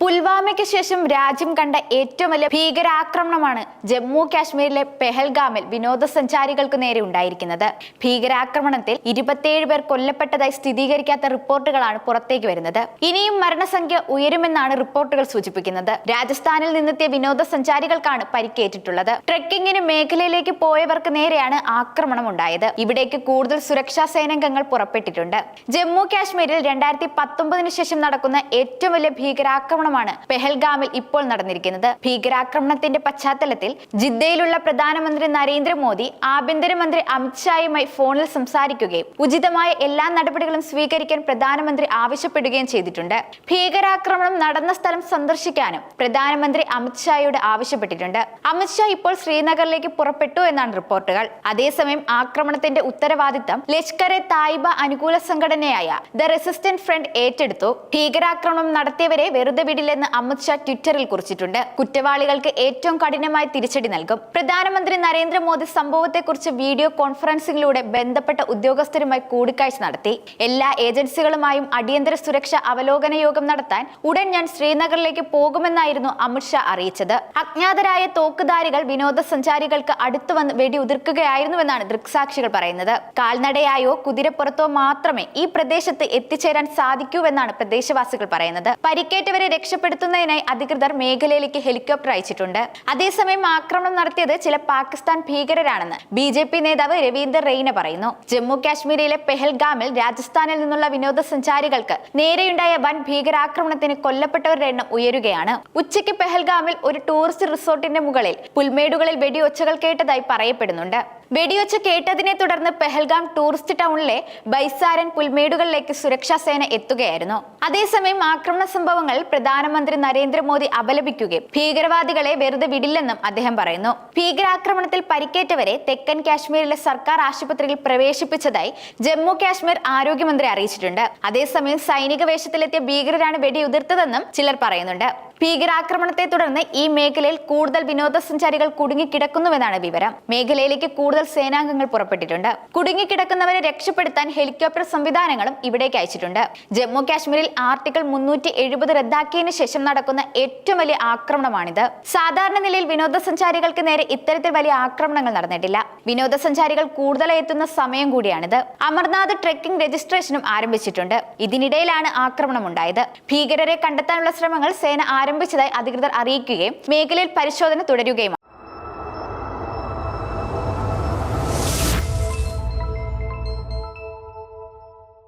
പുൽവാമയ്ക്ക് ശേഷം രാജ്യം കണ്ട ഏറ്റവും വലിയ ഭീകരാക്രമണമാണ് ജമ്മു കാശ്മീരിലെ പെഹൽഗാമിൽ വിനോദസഞ്ചാരികൾക്ക് നേരെ ഉണ്ടായിരിക്കുന്നത്. ഭീകരാക്രമണത്തിൽ ഇരുപത്തിയേഴ് പേർ കൊല്ലപ്പെട്ടതായി സ്ഥിരീകരിക്കാത്ത റിപ്പോർട്ടുകളാണ് പുറത്തേക്ക് വരുന്നത്. ഇനിയും മരണസംഖ്യ ഉയരുമെന്നാണ് റിപ്പോർട്ടുകൾ സൂചിപ്പിക്കുന്നത്. രാജസ്ഥാനിൽ നിന്നെത്തിയ വിനോദസഞ്ചാരികൾക്കാണ് പരിക്കേറ്റിട്ടുള്ളത്. ട്രെക്കിങ്ങിന് മേഖലയിലേക്ക് പോയവർക്ക് നേരെയാണ് ആക്രമണം ഉണ്ടായത്. ഇവിടേക്ക് കൂടുതൽ സുരക്ഷാ സേനാംഗങ്ങൾ പുറപ്പെട്ടിട്ടുണ്ട്. ജമ്മു കാശ്മീരിൽ രണ്ടായിരത്തി പത്തൊമ്പതിന് ശേഷം നടക്കുന്ന ഏറ്റവും വലിയ ഭീകരാക്രമണമാണ് പെഹൽഗാമിൽ ഇപ്പോൾ നടന്നിരിക്കുന്നത്. ഭീകരാക്രമണത്തിന്റെ പശ്ചാത്തലത്തിൽ ജിദ്ദയിലുള്ള പ്രധാനമന്ത്രി നരേന്ദ്രമോദി ആഭ്യന്തരമന്ത്രി അമിത്ഷായുമായി ഫോണിൽ സംസാരിക്കുകയും ഉചിതമായ എല്ലാ നടപടികളും സ്വീകരിക്കാൻ പ്രധാനമന്ത്രി ആവശ്യപ്പെടുകയും ചെയ്തിട്ടുണ്ട്. ഭീകരാക്രമണം നടന്ന സ്ഥലം സന്ദർശിക്കാനും പ്രധാനമന്ത്രി അമിത്ഷായോട് ആവശ്യപ്പെട്ടിട്ടുണ്ട്. അമിത്ഷാ ഇപ്പോൾ ശ്രീനഗറിലേക്ക് പുറപ്പെട്ടു എന്നാണ് റിപ്പോർട്ടുകൾ. അതേസമയം ആക്രമണത്തിന്റെ ഉത്തരവാദിത്തം ലഷ്കർ എ തായിബ അനുകൂല സംഘടനയായ ദ റെസിസ്റ്റന്റ് ഫ്രണ്ട് ഏറ്റെടുത്തു. ഭീകരാക്രമണം നടത്തിയവരെ വെറുതെ വിടില്ലെന്ന് അമിത്ഷാ ട്വിറ്ററിൽ കുറിച്ചിട്ടുണ്ട്. കുറ്റവാളികൾക്ക് ഏറ്റവും കഠിനമായ തിരിച്ചടി നൽകും. പ്രധാനമന്ത്രി നരേന്ദ്രമോദി സംഭവത്തെക്കുറിച്ച് വീഡിയോ കോൺഫറൻസിംഗിലൂടെ ബന്ധപ്പെട്ട ഉദ്യോഗസ്ഥരുമായി കൂടിക്കാഴ്ച നടത്തി. എല്ലാ ഏജൻസികളുമായും അടിയന്തര സുരക്ഷ അവലോകന യോഗം നടത്താൻ ഉടൻ ഞാൻ ശ്രീനഗറിലേക്ക് പോകുമെന്നായിരുന്നു അമിത്ഷാ അറിയിച്ചത്. അജ്ഞാതരായ തോക്കുധാരികൾ വിനോദസഞ്ചാരികൾക്ക് അടുത്തു വന്ന് വെടിയുതിർക്കുകയായിരുന്നുവെന്നാണ് ദൃക്സാക്ഷികൾ പറയുന്നത്. കാൽനടയായോ കുതിരപ്പുറത്തോ മാത്രമേ ഈ പ്രദേശത്ത് എത്തിച്ചേരാൻ സാധിക്കൂവെന്നാണ് പ്രദേശവാസികൾ പറയുന്നത്. പരിക്കേറ്റവരെ രക്ഷപ്പെടുത്തുന്നതിനായി അധികൃതർ മേഖലയിലേക്ക് ഹെലികോപ്റ്റർ അയച്ചിട്ടുണ്ട്. അതേസമയം ആക്രമണം നടത്തിയത് ചില പാകിസ്ഥാൻ ഭീകരരാണെന്ന് ബി ജെ പി നേതാവ് രവീന്ദർ റെയ്ന പറയുന്നു. ജമ്മു കാശ്മീരിലെ പെഹൽഗാമിൽ രാജസ്ഥാനിൽ നിന്നുള്ള വിനോദസഞ്ചാരികൾക്ക് നേരെയുണ്ടായ വൻ ഭീകരാക്രമണത്തിന് കൊല്ലപ്പെട്ടവരുടെ എണ്ണം ഉയരുകയാണ്. ഉച്ചയ്ക്ക് പെഹൽഗാമിൽ ഒരു ടൂറിസ്റ്റ് റിസോർട്ടിന്റെ മുകളിൽ പുൽമേടുകളിൽ വെടിയൊച്ചകൾ കേട്ടതായി പറയപ്പെടുന്നുണ്ട്. വെടിയൊച്ച കേട്ടതിനെ തുടർന്ന് പെഹൽഗാം ടൂറിസ്റ്റ് ടൗണിലെ ബൈസാരൻ പുൽമേടുകളിലേക്ക് സുരക്ഷാ സേന എത്തുകയായിരുന്നു. അതേസമയം ആക്രമണ സംഭവങ്ങൾ പ്രധാനമന്ത്രി നരേന്ദ്രമോദി അപലപിക്കുകയും ഭീകരവാദികളെ വെറുതെ വിടില്ലെന്നും അദ്ദേഹം പറയുന്നു. ഭീകരാക്രമണത്തിൽ പരിക്കേറ്റവരെ തെക്കൻ കാശ്മീരിലെ സർക്കാർ ആശുപത്രിയിൽ പ്രവേശിപ്പിച്ചതായി ജമ്മു കാശ്മീർ ആരോഗ്യമന്ത്രി അറിയിച്ചിട്ടുണ്ട്. അതേസമയം സൈനിക വേഷത്തിലെത്തിയ ഭീകരരാണ് വെടിയുതിർത്തതെന്നും ചിലർ പറയുന്നുണ്ട്. ഭീകരാക്രമണത്തെ തുടർന്ന് ഈ മേഖലയിൽ കൂടുതൽ വിനോദസഞ്ചാരികൾ കുടുങ്ങിക്കിടക്കുന്നുവെന്നാണ് വിവരം. മേഖലയിലേക്ക് കൂടുതൽ സേനാംഗങ്ങൾ പുറപ്പെട്ടിട്ടുണ്ട്. കുടുങ്ങിക്കിടക്കുന്നവരെ രക്ഷപ്പെടുത്താൻ ഹെലികോപ്റ്റർ സംവിധാനങ്ങളും ഇവിടേക്ക് അയച്ചിട്ടുണ്ട്. ജമ്മു കാശ്മീരിൽ ആർട്ടിക്കിൾ മുന്നൂറ്റി എഴുപത് റദ്ദാക്കിയതിനു ശേഷം നടക്കുന്ന ഏറ്റവും വലിയ ആക്രമണമാണിത്. സാധാരണ നിലയിൽ വിനോദസഞ്ചാരികൾക്ക് നേരെ ഇത്തരത്തിൽ വലിയ ആക്രമണങ്ങൾ നടന്നിട്ടില്ല. വിനോദസഞ്ചാരികൾ കൂടുതലായി എത്തുന്ന സമയം കൂടിയാണിത്. അമർനാഥ് ട്രെക്കിംഗ് രജിസ്ട്രേഷനും ആരംഭിച്ചിട്ടുണ്ട്. ഇതിനിടയിലാണ് ആക്രമണം ഉണ്ടായത് ഭീകരരെ കണ്ടെത്താനുള്ള ശ്രമങ്ങൾ സേന ആരംഭിച്ചതായി അധികൃതർ അറിയിക്കുകയും മേഖലയിൽ പരിശോധന തുടരുകയും